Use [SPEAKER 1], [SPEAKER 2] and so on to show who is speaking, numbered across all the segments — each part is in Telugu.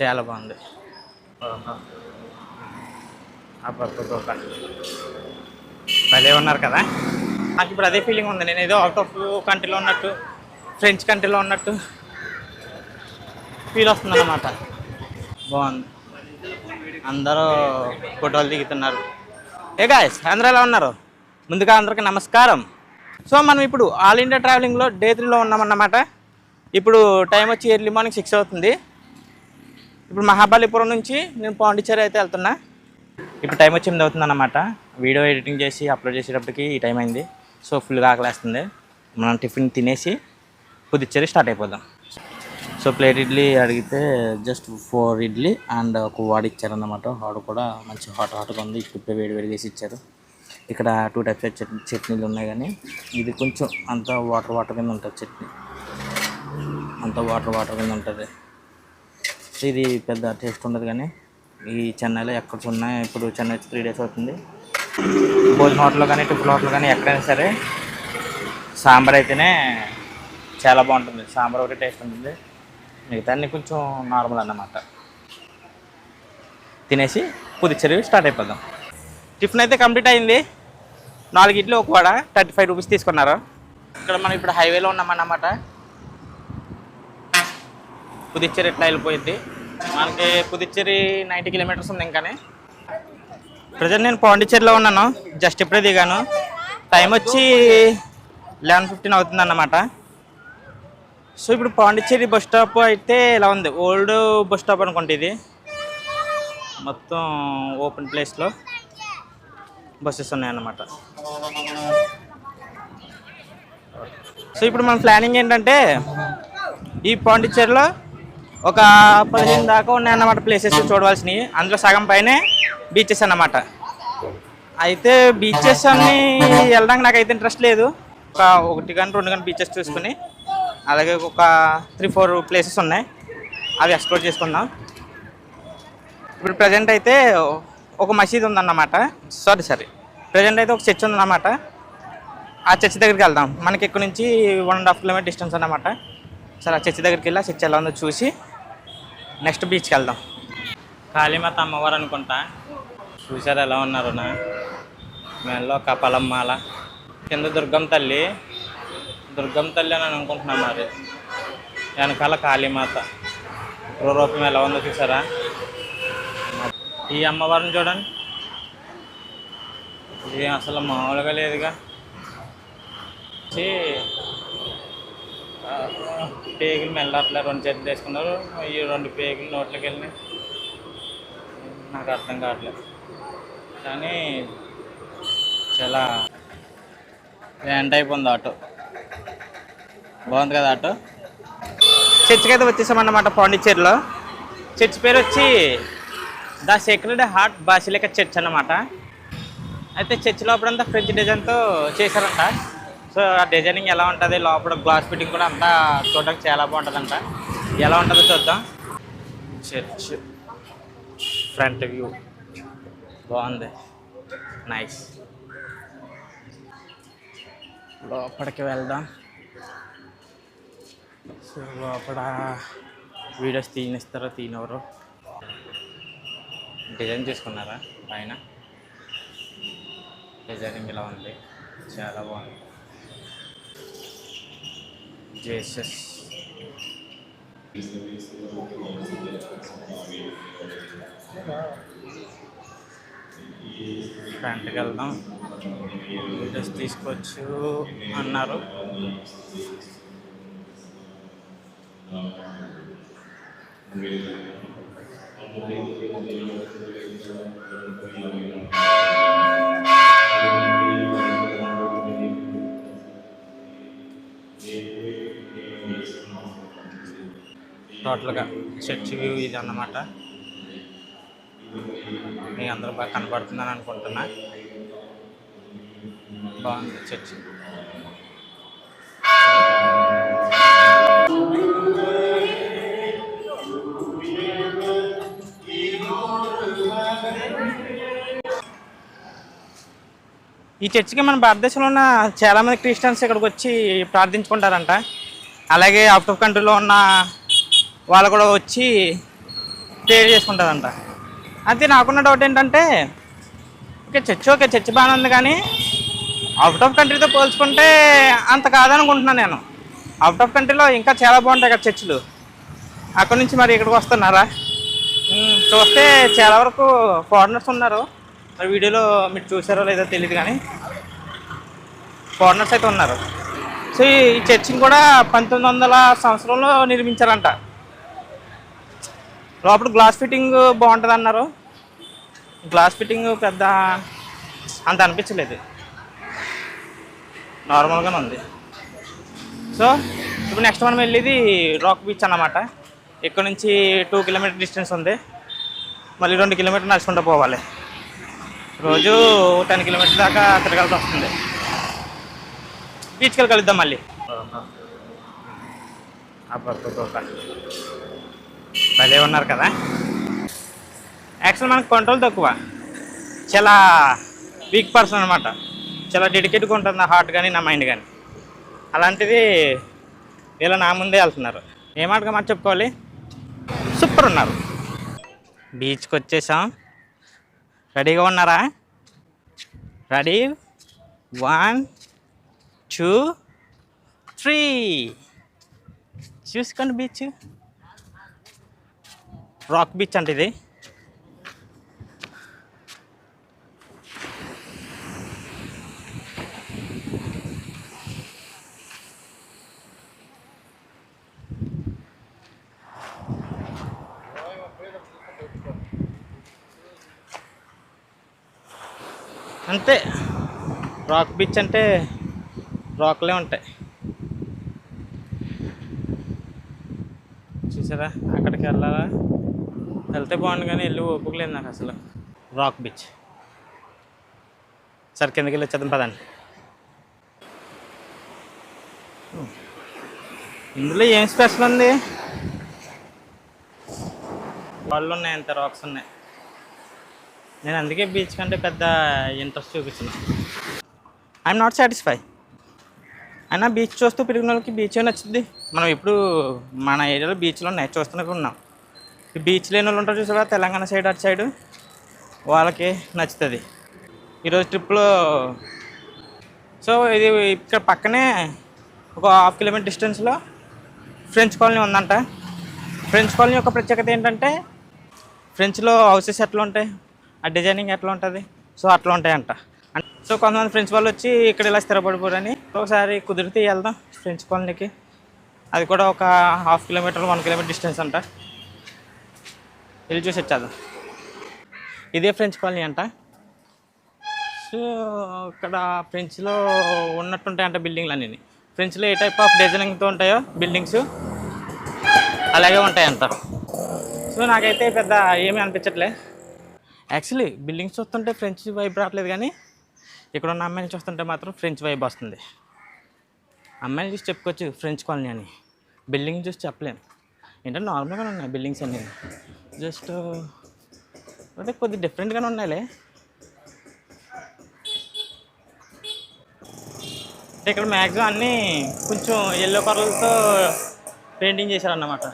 [SPEAKER 1] చాలా బాగుంది. భలే ఉన్నారు కదా? నాకు ఇప్పుడు అదే ఫీలింగ్ ఉంది. నేను ఏదో అవుట్ ఆఫ్ కంట్రీలో ఉన్నట్టు ఫ్రెంచ్ కంట్రీలో ఉన్నట్టు ఫీల్ వస్తుంది అన్నమాట. బాగుంది. అందరూ ఫోటోలు దిగుతున్నారు. ఏ గాయస్ అందరూ ఎలా ఉన్నారు? ముందుగా అందరికీ నమస్కారం. సో మనం ఇప్పుడు ఆల్ ఇండియా ట్రావెలింగ్లో డే త్రీలో ఉన్నామన్నమాట. ఇప్పుడు టైం వచ్చి ఎర్లీ మార్నింగ్ సిక్స్ అవుతుంది. ఇప్పుడు మహాబలిపురం నుంచి నేను పాండిచ్చేరి అయితే వెళ్తున్నా. ఇప్పుడు టైం వచ్చి ఎనిమిది అవుతుంది అన్నమాట. వీడియో ఎడిటింగ్ చేసి అప్లోడ్ చేసేటప్పటికి ఈ టైం అయింది. సో ఫుల్గా ఆకలేస్తుంది. మనం టిఫిన్ తినేసి పుదుచ్చేరి స్టార్ట్ అయిపోదాం. సో ప్లేట్ ఇడ్లీ అడిగితే జస్ట్ ఫోర్ ఇడ్లీ అండ్ ఒక వాడు ఇచ్చారన్నమాట. వాడు కూడా మంచి హాట్ హాట్గా ఉంది. ఇప్పుడు వేడి వేడి చేసి ఇచ్చారు. ఇక్కడ టూ టైప్స్ ఆఫ్ చట్నీ చట్నీలు ఉన్నాయి కానీ ఇది కొంచెం అంత వాటర్ వాటర్ కింద ఉంటుంది చట్నీ. అంత వాటర్ వాటర్ కింద ఉంటుంది. ఇది పెద్ద టేస్ట్ ఉండదు కానీ ఈ చెన్నైలో ఎక్కడ ఉన్నాయి ఇప్పుడు చెన్నై త్రీ డేస్ అవుతుంది. భోజన హోటల్లో కానీ టిఫిన్ హోటల్ కానీ ఎక్కడైనా సరే సాంబార్ అయితేనే చాలా బాగుంటుంది. సాంబార్ ఒకటి టేస్ట్ ఉంటుంది. మిగతా అన్ని కొంచెం నార్మల్ అన్నమాట. తినేసి పుదుచ్చేరి స్టార్ట్ అయిపోదాం. టిఫిన్ అయితే కంప్లీట్ అయింది. నాలుగు ఇడ్లీ ఒక వడ థర్టీ ఫైవ్ రూపీస్ తీసుకున్నారు. ఇక్కడ మనం ఇప్పుడు హైవేలో ఉన్నామన్నమాట. పుదుచ్చేరి ఎట్లా వెళ్ళిపోయింది? మనకి పుదుచ్చేరి నైంటీ కిలోమీటర్స్ ఉంది ఇంకానే. ప్రజెంట్ నేను పాండిచ్చేరిలో ఉన్నాను. జస్ట్ ఇప్పుడే దిగాను. టైం వచ్చి లెవెన్ ఫిఫ్టీన్ అవుతుంది అన్నమాట సో ఇప్పుడు పాండిచ్చేరి బస్ స్టాప్ అయితే ఇలా ఉంది? ఓల్డ్ బస్ స్టాప్ అనుకుంటే ఇది. మొత్తం ఓపెన్ ప్లేస్లో బస్సెస్ ఉన్నాయన్నమాట. సో ఇప్పుడు మన ప్లానింగ్ ఏంటంటే ఈ పాండిచ్చేరిలో ఒక పదిహేను దాకా ఉన్నాయన్నమాట ప్లేసెస్ చూడవలసినవి. అందులో సగం పైనే బీచెస్ అన్నమాట. అయితే బీచెస్ అన్ని వెళ్ళడానికి నాకైతే ఇంట్రెస్ట్ లేదు. ఒక ఒకటి కానీ రెండు కానీ బీచెస్ చూసుకుని అలాగే ఒక త్రీ ఫోర్ ప్లేసెస్ ఉన్నాయి. అవి ఎక్స్ప్లోర్ చేసుకుందాం. ఇప్పుడు ప్రజెంట్ అయితే ఒక మసీద్ ఉందన్నమాట. సారీ సారీ ప్రజెంట్ అయితే ఒక చర్చ్ ఉందన్నమాట. ఆ చర్చ్ దగ్గరికి వెళ్దాం. మనకి ఇక్కడ నుంచి one and half kilometer distance అన్నమాట. సరే ఆ చర్చ్ దగ్గరికి వెళ్ళి ఆ చర్చ్ ఎలా ఉందో చూసి నెక్స్ట్ బీచ్కి వెళ్దాం. కాళీమాత అమ్మవారు అనుకుంటా. చూసారు ఎలా ఉన్నారు నా? మెల్లో కపలమ్మాల కింద దుర్గం తల్లి. దుర్గం తల్లి అని అనుకుంటున్నాం మరి. వెనకాల కాళీమాత. రూపం ఎలా ఉందో చూసారా ఈ అమ్మవారిని చూడండి. ఇది అసలు మామూలుగా లేదుగా. వచ్చి పేగులు పేగులు మెల్లట్లే రెండు చేతులు వేసుకున్నారు. ఈ రెండు పేగులు నోట్లోకి వెళ్ళినాయి. నాకు అర్థం కావట్లేదు కానీ చాలా ఎండ్ అయిపోయింది ఆటో. బాగుంది కదా ఆటో? చర్చికైతే అయితే వచ్చేసామన్నమాట పాండిచ్చేరిలో. చర్చ్ పేరు వచ్చి the sacred heart basilica church అన్నమాట. అయితే చర్చ్ లోపలంతా ఫ్రెంచ్ డిజైన్తో చేశారంట. సో ఆ డిజైనింగ్ ఎలా ఉంటుంది? లోపల గ్లాస్ ఫిట్టింగ్ కూడా అంతా చూడడానికి చాలా బాగుంటుందంట. ఎలా ఉంటుందో చూద్దాం. చర్చ్. ఫ్రంట్ వ్యూ బాగుంది. నైస్ లోపలికి వెళ్దాం. సో లోపల వీడియోస్ తీనిస్తారో తీనవరో డిజైన్ చేసుకున్నారా? పైన? డిజైనింగ్ ఇలా ఉంది? చాలా బాగుంది. జేసస్ ఫ్రంట్కి వెళ్దాం వీడియోస్ తీసుకోవచ్చు అన్నారు. టోటల్గా చర్చ్ వ్యూ ఇది అన్నమాట మీ అందరూ బాగా కనపడుతుందని అనుకుంటున్నా. బాగుంది చర్చ్. ఈ చర్చికి మన భారతదేశంలో ఉన్న చాలామంది క్రిస్టియన్స్ ఇక్కడికి వచ్చి ప్రార్థించుకుంటారంట. అలాగే అవుట్ ఆఫ్ కంట్రీలో ఉన్న వాళ్ళు కూడా వచ్చి క్రియేట్ చేసుకుంటుందంట అయితే నాకున్న డౌట్ ఏంటంటే ఓకే చర్చ్ ఓకే చర్చ్ బాగానే ఉంది కానీ అవుట్ ఆఫ్ కంట్రీతో పోల్చుకుంటే అంత కాదనుకుంటున్నాను నేను. అవుట్ ఆఫ్ కంట్రీలో ఇంకా చాలా బాగుంటాయి కదా చర్చిలు. అక్కడి నుంచి మరి ఇక్కడికి వస్తున్నారా? చూస్తే చాలా వరకు ఫారినర్స్ ఉన్నారు. మరి వీడియోలో మీరు చూసారో లేదో తెలియదు కానీ ఫారినర్స్ అయితే ఉన్నారు. సో ఈ చర్చిని కూడా పంతొమ్మిది వందల సంవత్సరంలో నిర్మించారంట. లోపల గ్లాస్ ఫిట్టింగ్ బాగుంటుంది అన్నారు గ్లాస్ ఫిట్టింగ్ పెద్ద అంత అనిపించలేదు నార్మల్గానే ఉంది సో ఇప్పుడు నెక్స్ట్ మనం వెళ్ళేది రాక్ బీచ్ అన్నమాట ఇక్కడ నుంచి టూ కిలోమీటర్ డిస్టెన్స్ ఉంది మళ్ళీ రెండు కిలోమీటర్ నడుచుకుంటూ పోవాలి రోజు టెన్ కిలోమీటర్ దాకా తిరగాల్సి వస్తుంది బీచ్కి వెళ్ళి కలుద్దాం మళ్ళీ భలే ఉన్నారు కదా? యాక్చువల్ మనకు కంట్రోల్ తక్కువ. చాలా వీక్ పర్సన్ అనమాట చాలా డెడికేట్గా ఉంటుంది నా హార్ట్ కానీ నా మైండ్ కానీ అలాంటిది వీళ్ళు నా ముందే వెళ్తున్నారు. ఏమాటగా మాట చెప్పుకోవాలి? సూపర్ ఉన్నారు. బీచ్కి వచ్చేసాం. రెడీగా ఉన్నారా? రెడీ వన్ టూ త్రీ చూసుకోండి బీచ్ రాక్ బీచ్ అంటే ఇది. అంతే. రాక్ బీచ్ అంటే రాక్లే ఉంటాయి. చూసారా? అక్కడికి వెళ్ళాలా? వెళ్తే బాగుండు కానీ వెళ్ళి ఒప్పుకోలేదు నాకు అసలు. రాక్ బీచ్ సార్ కిందకి వెళ్ళి వచ్చేద్దాం పదండి. ఇందులో ఏం స్పెషల్ ఉంది? వాళ్ళు ఉన్నాయి అంత రాక్స్ ఉన్నాయి. నేను అందుకే బీచ్ కంటే పెద్ద ఇంట్రెస్ట్ చూపించిన. ఐఎమ్ నాట్ సాటిస్ఫై అయినా బీచ్ చూస్తూ పెరిగిన వాళ్ళకి బీచ్ నచ్చింది మనం ఇప్పుడు మన ఏరియాలో బీచ్లు ఉన్నాయి చూస్తూనే ఉన్నాం. బీచ్ లేని వాళ్ళు ఉంటారు చూసారా తెలంగాణ సైడ్ అటు సైడ్. వాళ్ళకి నచ్చుతుంది. ఈరోజు ట్రిప్లో సో ఇది ఇక్కడ పక్కనే ఒక హాఫ్ కిలోమీటర్ డిస్టెన్స్లో ఫ్రెంచ్ కాలనీ ఉందంట. ఫ్రెంచ్ కాలనీ యొక్క ప్రత్యేకత ఏంటంటే ఫ్రెంచ్లో హౌసెస్ ఎట్లా ఉంటాయి? ఆ డిజైనింగ్ ఎట్లా ఉంటుంది? సో అట్లా ఉంటాయంట. సో కొంతమంది ఫ్రెంచ్ వాళ్ళు వచ్చి ఇక్కడ ఇలా స్థిరపడిపోరని ఒకసారి కుదిరితే వెళ్దాం ఫ్రెంచ్ కాలనీకి. అది కూడా ఒక half kilometer one kilometer distance అంట. వెళ్ళి చూసి వచ్చేద్దాం. ఇదే ఫ్రెంచ్ కాలనీ అంట. సో ఇక్కడ ఫ్రెంచ్లో ఉన్నట్టుంటాయంట బిల్డింగ్లు అన్నీ ఫ్రెంచ్లో ఏ టైప్ ఆఫ్ డిజైనింగ్తో ఉంటాయో బిల్డింగ్స్ అలాగే ఉంటాయంట సో నాకైతే పెద్ద ఏమీ అనిపించట్లే. యాక్చువల్లీ బిల్డింగ్స్ చూస్తుంటే ఫ్రెంచ్ వైబ్ రావట్లేదు కానీ ఇక్కడ ఉన్న అమ్మాయిని చూస్తుంటే మాత్రం ఫ్రెంచ్ వైబ్ వస్తుంది. అమ్మాయిని చూసి చెప్పుకోవచ్చు ఫ్రెంచ్ కాలనీ అని. బిల్డింగ్ చూసి చెప్పలేను ఏంటంటే నార్మల్గానే ఉన్నాయి బిల్డింగ్స్ అన్నీ. జస్ట్ అంటే కొద్దిగా డిఫరెంట్గానే ఉన్నాయిలే. అంటే ఇక్కడ మ్యాక్సిమం అన్నీ కొంచెం ఎల్లో కలర్లతో పెయింటింగ్ చేశారన్నమాట.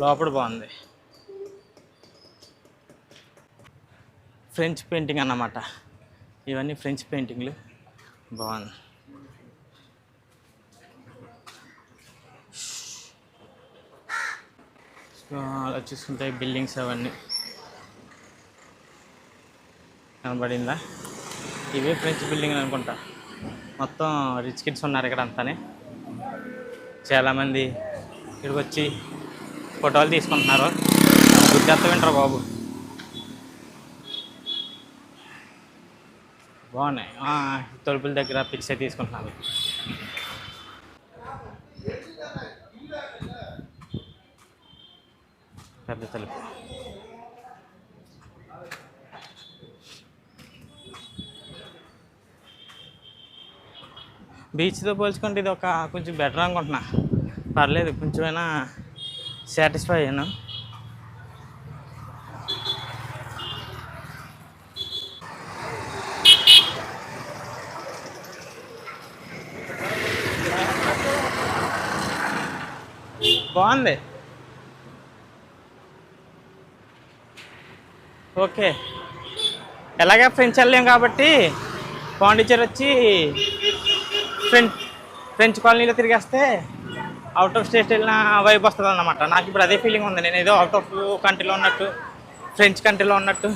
[SPEAKER 1] లోపల బాగుంది. ఫ్రెంచ్ పెయింటింగ్ అన్నమాట. ఇవన్నీ ఫ్రెంచ్ పెయింటింగ్లు బాగుంది. అలా చూసుకుంటే బిల్డింగ్స్ అవన్నీ. కనబడిందా? ఇవే ఫ్రెంచ్ బిల్డింగ్ అనుకుంటా. మొత్తం రిచ్ కిడ్స్ ఉన్నారు ఇక్కడ అంతానే. చాలామంది ఇక్కడికి వచ్చి ఫోటోలు తీసుకుంటున్నారు. గుర్తెత్త వింటారు బాబు. బాగున్నాయి. తలుపుల దగ్గర పిక్స్ తీసుకుంటున్నారు. తీసుకుంటున్నారు బీచ్తో పోల్చుకుంటే ఇది ఒక కొంచెం బెటర్ అనుకుంటున్నా. పర్లేదు కొంచెమైనా సాటిస్ఫై అయ్యాను. బాగుంది. ఓకే. ఎలాగే? ఫ్రెంచ్ వెళ్ళాం కాబట్టి పాండిచేరి వచ్చి ఫ్రెంచ్ ఫ్రెంచ్ కాలనీలో తిరిగేస్తే అవుట్ ఆఫ్ స్టేట్ వెళ్ళిన వైబ్ వస్తుంది అన్నమాట నాకు ఇప్పుడు అదే ఫీలింగ్ ఉంది. నేను ఏదో అవుట్ ఆఫ్ కంట్రీలో ఉన్నట్టు ఫ్రెంచ్ కంట్రీలో ఉన్నట్టు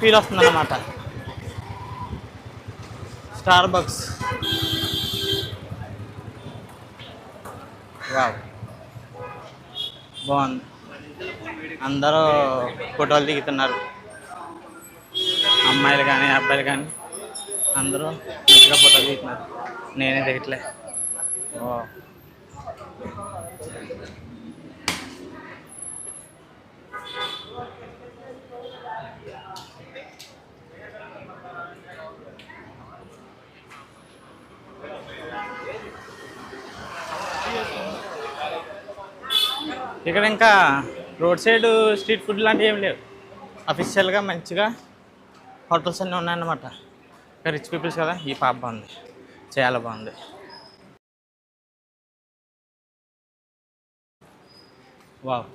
[SPEAKER 1] ఫీల్ వస్తుంది అన్నమాట స్టార్ బక్స్ వావ్. బాగుంది. అందరూ ఫోటోలు దిగుతున్నారు. అమ్మాయిలు కానీ అబ్బాయిలు కానీ అందరూ మంచిగా ఫోటోలు దిగుతున్నారు. నేనే దిగట్లే. ఓ ఇక్కడ ఇంకా రోడ్ సైడ్ స్ట్రీట్ ఫుడ్ లాంటివి ఏం లేవు. అఫీషియల్గా మంచిగా హోటల్స్ అన్నీ ఉన్నాయన్నమాట. రిచ్ పీపుల్స్ కదా ఈ పాప బాగుంది చాలా బాగుంది. వావ్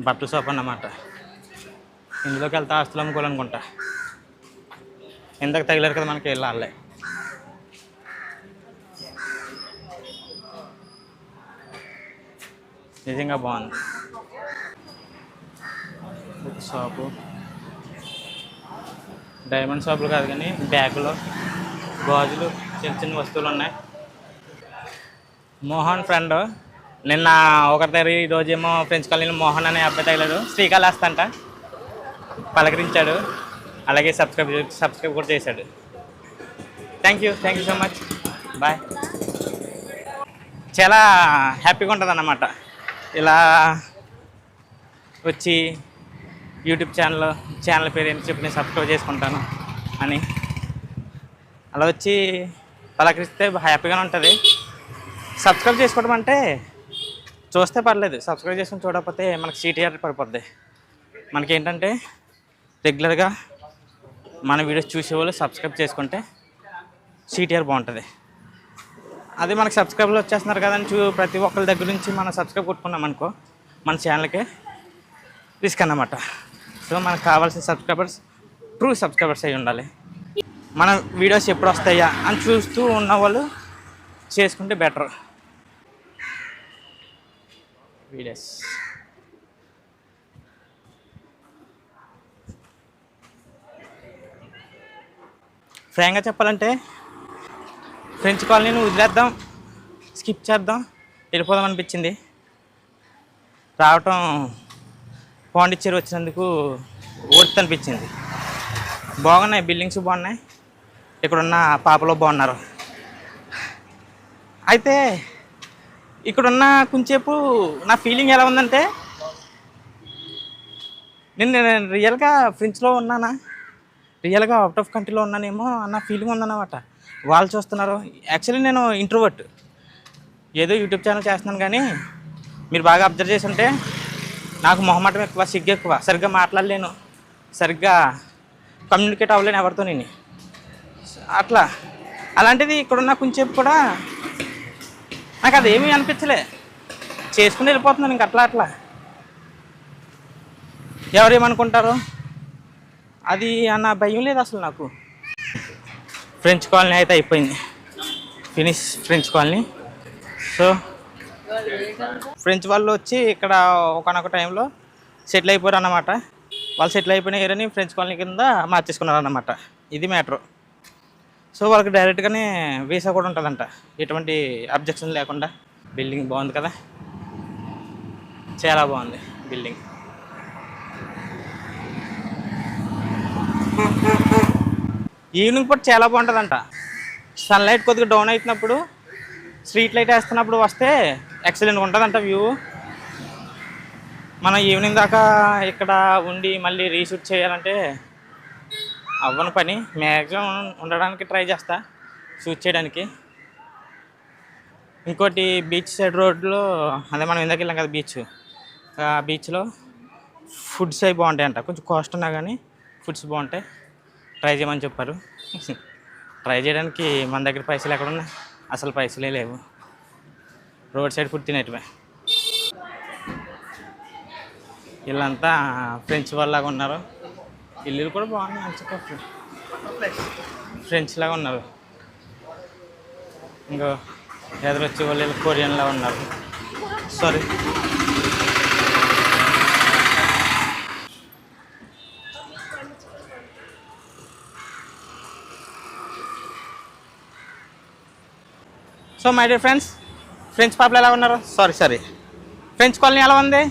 [SPEAKER 1] బట్టల షాప్ అన్నమాట. ఇందులోకి వెళ్తే ఆస్తులు అమ్ముకోవాలనుకుంటా. ఇందాక తగిలారు కదా మనకి వెళ్ళాలి. నిజంగా బాగుంది. Book shop. డైమండ్ షాపులు కాదు కానీ బ్యాగులు గాజులు చిన్న చిన్న వస్తువులు ఉన్నాయి. మోహన్ ఫ్రెండ్ నిన్న ఒకరి దగ్గర ఈరోజు ఏమో ఫ్రెంచ్ కాలనీలో మోహన్ అనే అబ్బాయి తగిలాడు. శ్రీకాళహస్తంట పలకరించాడు. అలాగే సబ్స్క్రైబ్ సబ్స్క్రైబ్ కూడా చేశాడు. Thank you thank you so much boy చాలా హ్యాపీగా ఉంటుంది అన్నమాట ఇలా వచ్చి యూట్యూబ్ ఛానల్ ఛానల్ పేరు ఏంటి చెప్పి నేను సబ్స్క్రైబ్ చేసుకుంటాను అని. అలా వచ్చి పలకరిస్తే హ్యాపీగానే ఉంటుంది. సబ్స్క్రైబ్ చేసుకోవడం అంటే చూస్తే పర్లేదు సబ్స్క్రైబ్ చేసుకుని చూడకపోతే మనకి సిటీఆర్ పడిపోద్ది. మనకేంటంటే రెగ్యులర్గా మన వీడియోస్ చూసేవాళ్ళు సబ్స్క్రైబ్ చేసుకుంటే సిటీఆర్ బాగుంటుంది. అది మనకి సబ్స్క్రైబర్లు వచ్చేస్తున్నారు కదని చూ ప్రతి ఒక్కరి దగ్గర నుంచి మనం సబ్స్క్రైబ్ కొట్టుకున్నాం అనుకో మన ఛానల్కి రిస్క్ అన్నమాట. సో మనకు కావాల్సిన సబ్స్క్రైబర్స్ ట్రూ సబ్స్క్రైబర్స్ అయి ఉండాలి. మన వీడియోస్ ఎప్పుడు వస్తాయా అని చూస్తూ ఉన్న వాళ్ళు చేసుకుంటే బెటర్ వీడియోస్ ఫ్రాంక్గా చెప్పాలంటే ఫ్రెంచ్ కాలనీని వదిలేద్దాం. స్కిప్ చేద్దాం. వెళ్ళిపోదాం అనిపించింది. రావటం పాండిచ్చేరి వచ్చినందుకు ఓర్త్ అనిపించింది. బాగున్నాయి బిల్డింగ్స్ బాగున్నాయి. ఇక్కడున్న పాపలో బాగున్నారు. అయితే ఇక్కడున్న కొంచెంసేపు నా ఫీలింగ్ ఎలా ఉందంటే నేను రియల్గా ఫ్రెంచ్లో ఉన్నానా? రియల్గా అవుట్ ఆఫ్ కంట్రీలో ఉన్నానేమో అన్న ఫీలింగ్ ఉందన్నమాట. వాళ్ళు చూస్తున్నారు. యాక్చువల్లీ నేను ఇంట్రోవర్ట్ ఏదో యూట్యూబ్ ఛానల్ చేస్తున్నాను కానీ మీరు బాగా అబ్జర్వ్ చేసి ఉంటే నాకు మొహమాటం ఎక్కువ సిగ్గు ఎక్కువ. సరిగ్గా మాట్లాడలేను. సరిగ్గా కమ్యూనికేట్ అవ్వలేను ఎవరితో నేను. అట్లా. అలాంటిది ఇక్కడున్న కొంచెం కూడా నాకు అదేమీ అనిపించలే. చేసుకుని వెళ్ళిపోతున్నాను ఇంక అట్లా అట్లా. ఎవరేమనుకుంటారు? అది అన్న భయం లేదు అసలు నాకు. ఫ్రెంచ్ కాలనీ అయితే అయిపోయింది. Finish French colony so French వాళ్ళు వచ్చి ఇక్కడ ఒకనొక టైంలో సెటిల్ అయిపోయారు అన్నమాట. వాళ్ళు సెటిల్ అయిపోయిన ఏరియాని ఫ్రెంచ్ కాలనీ కింద మార్చేసుకున్నారు అన్నమాట ఇది మ్యాటరు సో వాళ్ళకి డైరెక్ట్గానే వీసా కూడా ఉంటుందంట. ఎటువంటి అబ్జెక్షన్ లేకుండా. బిల్డింగ్ బాగుంది కదా? చాలా బాగుంది బిల్డింగ్ ఈవినింగ్ పూట చాలా బాగుంటుందంట. సన్లైట్ కొద్దిగా డౌన్ అవుతున్నప్పుడు స్ట్రీట్ లైట్ వేస్తున్నప్పుడు వస్తే ఎక్సలెంట్ ఉంటుందంట వ్యూ. మనం ఈవినింగ్ దాకా ఇక్కడ ఉండి మళ్ళీ రీషూట్ చేయాలంటే అవ్వని పని. మ్యాక్సిమం ఉండడానికి ట్రై చేస్తా షూట్ చేయడానికి. ఇంకోటి బీచ్ సైడ్ రోడ్లో అదే మనం ఇందాక వెళ్ళాం కదా బీచ్. ఆ బీచ్లో ఫుడ్స్ అవి బాగుంటాయంట. కొంచెం కాస్ట్ ఉన్నా కానీ ఫుడ్స్ బాగుంటాయి. ట్రై చేయమని చెప్పారు. ట్రై చేయడానికి మన దగ్గర పైసలు ఎక్కడ ఉన్నాయి అసలు పైసలే లేవు. రోడ్ సైడ్ ఫుడ్ తినేటివే వీళ్ళంతా ఫ్రెంచ్ వాళ్ళలాగా ఉన్నారు. ఇల్లులు కూడా బాగున్నాయి అని ఫ్రెంచ్ లాగా ఉన్నారు. ఇంకో ఎదురొచ్చే వాళ్ళు కొరియన్లాగా ఉన్నారు. Sorry so my dear friends French పాపలు ఎలా ఉన్నారు? సారీ సారీ ఫ్రెంచ్ కాలనీ ఎలా ఉంది?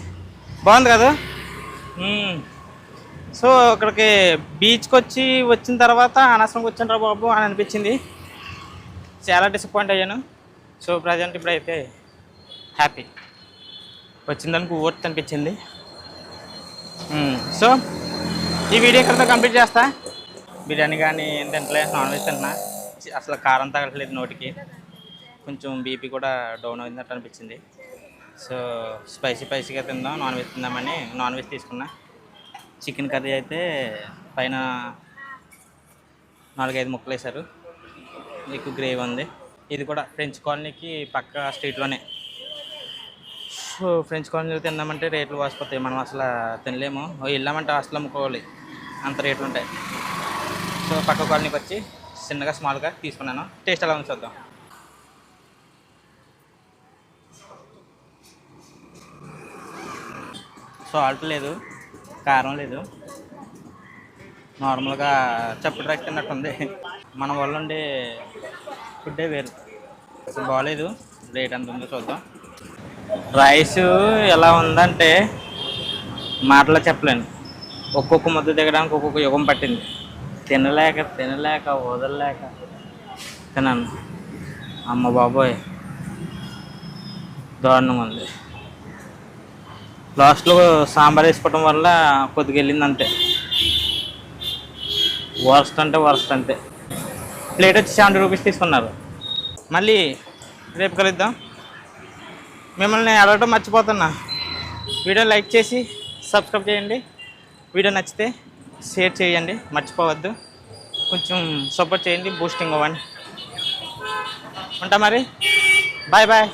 [SPEAKER 1] బాగుంది కదా. సో ఇక్కడికి బీచ్కి వచ్చి వచ్చిన తర్వాత అనవసరంగా వచ్చిండ్రా బాబు అని అనిపించింది. చాలా డిసప్పాయింట్ అయ్యాను. సో ప్రజెంట్ ఇప్పుడైతే హ్యాపీ వచ్చిందానికి ఓర్త్ అనిపించింది. సో ఈ వీడియో ఇక్కడితో కంప్లీట్ చేస్తా. బిర్యానీ కానీ ఏం తింటలే నాన్ వెజ్ తింటున్నా చి- అసలు కారం తగలట్లేదు నోటికి. కొంచెం బీపీ కూడా డౌన్ అయిందట్టు అనిపించింది. సో స్పైసీ స్పైసీగా తిందాం నాన్ వెజ్ తిందామని నాన్ వెజ్ తీసుకున్నా. చికెన్ కర్రీ అయితే పైన నాలుగైదు ముక్కలు వేశారు మీకు గ్రేవీ ఉంది. ఇది కూడా ఫ్రెంచ్ కాలనీకి పక్క స్ట్రీట్లోనే. సో ఫ్రెంచ్ కాలనీలో తిందామంటే రేట్లు వాసిపోతాయి. మనం అసలు తినలేము. వెళ్ళామంటే అసలు అమ్ముకోవాలి. అంత రేట్లు ఉంటాయి. సో పక్క కాలనీకి వచ్చి చిన్నగా స్మాల్గా తీసుకున్నాను. టేస్ట్ ఎలా ఉంది చూద్దాం. సాల్ట్ లేదు కారం లేదు. నార్మల్గా చప్పుడు రైస్ తిన్నట్టుంది మన వల్ల ఉండే ఫుడ్డే వేరు. అసలు బాగాలేదు రేట్ ఎంత ఉందో చూద్దాం. రైస్ ఎలా ఉందంటే మాటలో చెప్పలేను. ఒక్కొక్క ముద్ద దిగడానికి ఒక్కొక్క యుగం పట్టింది. తినలేక తినలేక వదలలేక తిన్నాను. అమ్మ బాబోయ్. దారుణంగా ఉంది. లాస్ట్లో సాంబార్ వేసుకోవడం వల్ల కొద్దిగా వెళ్ళింది అంతే. వర్స్ట్ అంటే వర్స్ట్ అంతే. ప్లేట్ వచ్చి సెవెంటీ రూపీస్ తీసుకున్నారు. మళ్ళీ రేపు కలుద్దాం. మిమ్మల్ని అడగటం మర్చిపోతున్నా. వీడియో లైక్ చేసి సబ్స్క్రైబ్ చేయండి. వీడియో నచ్చితే షేర్ చేయండి. మర్చిపోవద్దు. కొంచెం సపోర్ట్ చేయండి. బూస్టింగ్ అవ్వండి. ఉంటా మరి? Bye bye